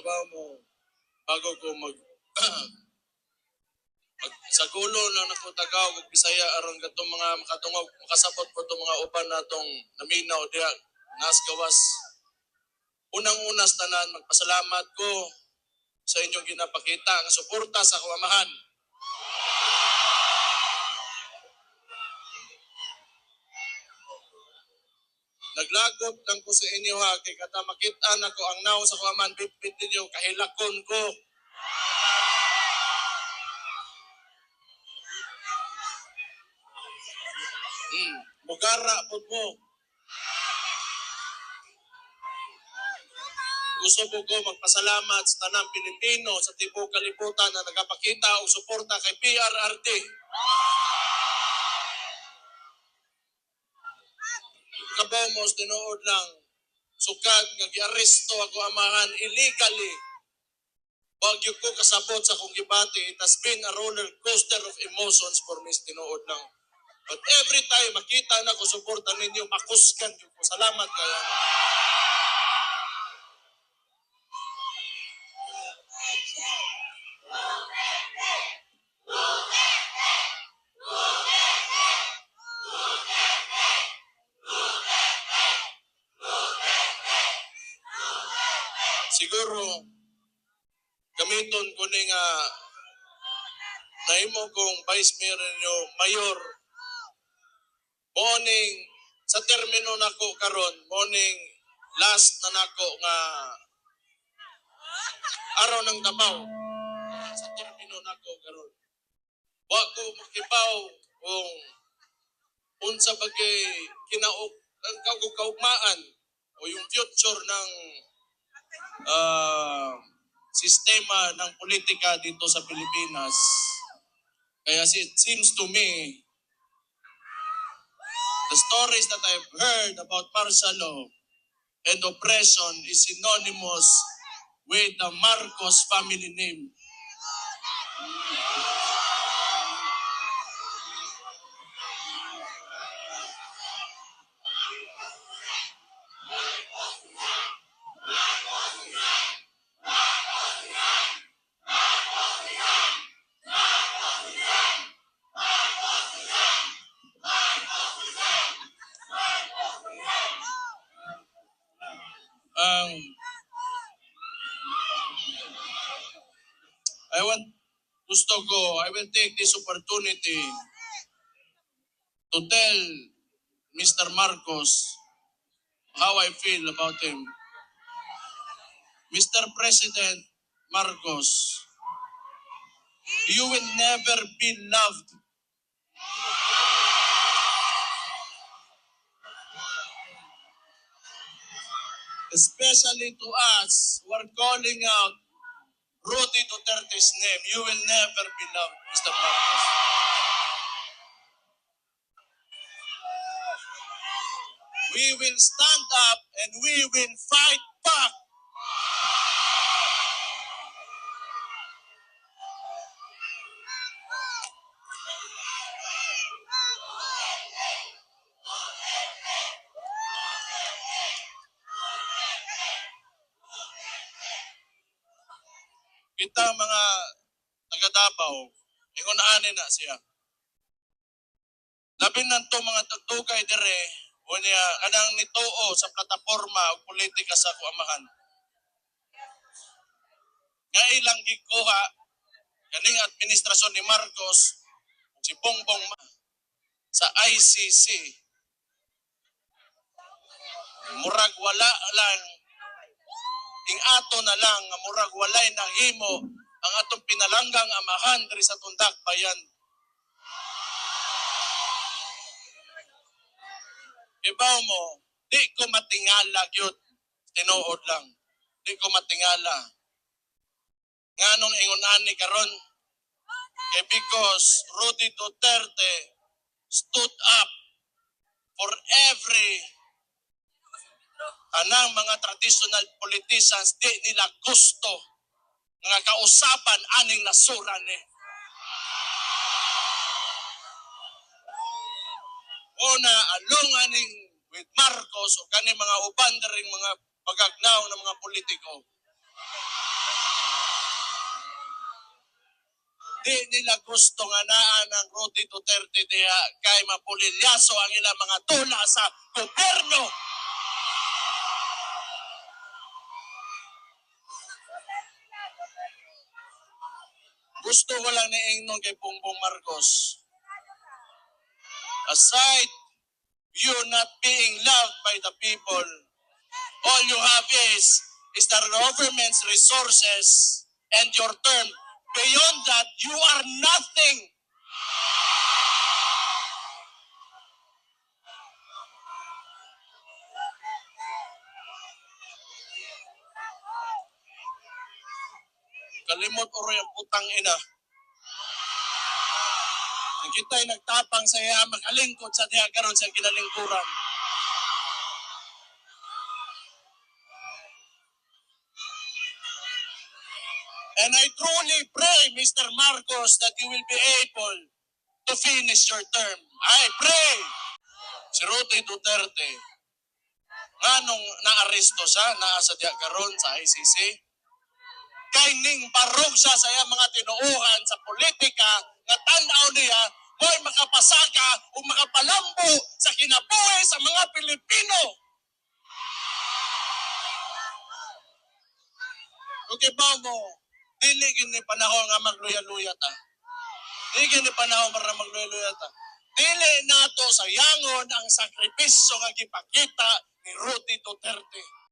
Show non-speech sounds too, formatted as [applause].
ba mo, bago ko mag, [clears throat] sa gulo na nakutagaw kag Bisaya aron katong mga makatungog makasabot po itong mga uban natong naminaw diha. Nas gawas. Unang-una sa tanan magpasalamat ko sa inyong ginapakita nga suporta sa kawamahan Naglagot lang ko sa inyo ha, kay kata makita na ang naong sa kuaman, bipit ninyo, kahilakon ko. Hmm, mugara po mo. Gusto ko ko magpasalamat sa tanang Pilipino sa tibok kalibutan na nagapakita og suporta kay PRRD. Sa tinuod lang sukad nga giaresto ako amahan illegally yung ko kasabot sa kong gibati, it has been a roller coaster of emotions for me tinuod lang. But every time makita na ko suporta ninyo, makuskan ko. Salamat kaya. Siguro, gamiton ko ni nga nahimo kong vice mayor ninyo, mayor, morning, sa termino nako karon morning, last na nako nga araw ng Davao. Sa termino nako karon. Wa ko makibaw kung unsa bagay kinaog ang kaugmaan o yung future ng ah, sistema ng politika dito sa Pilipinas. Kaya it seems to me, the stories that I've heard about martial law and oppression is synonymous with the Marcos family name. I want, gusto ko, I will take this opportunity to tell Mr. Marcos how I feel about him. Mr. President Marcos, you will never be loved especially to us who are calling out Rudy Duterte's name, you will never be loved, Mr. Marcos. We will stand up and we will fight Kita mga taga Davao, ingon ani na siya. Labi na to mga tugtugay dire, o niya kanang nituo sa plataporma o politika sa kuamahan. Nga ilang gikuha kaning administrasyon ni Marcos si Bongbong sa ICC. Murag wala lang ing ato na lang nga murag walay nahimo ang atong pinalanggang amahan diri sa tundak bayan. Ibaw mo, di ko matingala gyud tinuod lang. Di ko matingala. Nganong ingon ani karon? Eh because Rudy Duterte stood up for every ng mga traditional politicians di nila gusto nga kausaban aning nasuran eh. Una, alungan with Marcos o kani mga uban ring mga pagagnaw ng mga politiko. Di nila gusto nga naan ang Rudy Duterte diha kay mapulilyaso ang ilang mga tula sa gobyerno. Gusto ko lang niingnon kay Bongbong Marcos. Aside you not being loved by the people, all you have is is the government's resources and your term. Beyond that, you are nothing. Kalimot oro yung putang ina. Ang kita'y nagtapang sa iya makalingkod sa diha karon sa ginalingkuran. And I truly pray, Mr. Marcos, that you will be able to finish your term. I pray. Si Rudy Duterte, nga nung naaresto siya, naa sa diya karon sa ICC, kay ning barog siya sa iyang mga tinuuhan sa politika nga tan-aw niya mo'y makapasaka o makapalambo sa kinabuhi sa mga Pilipino. Okay ba mo? Dili gini panahon nga magluya-luya ta. Dili gini panahon para magluya-luya ta. Dili nato sa yangon ang sakripisyo nga gipakita ni Rudy Duterte.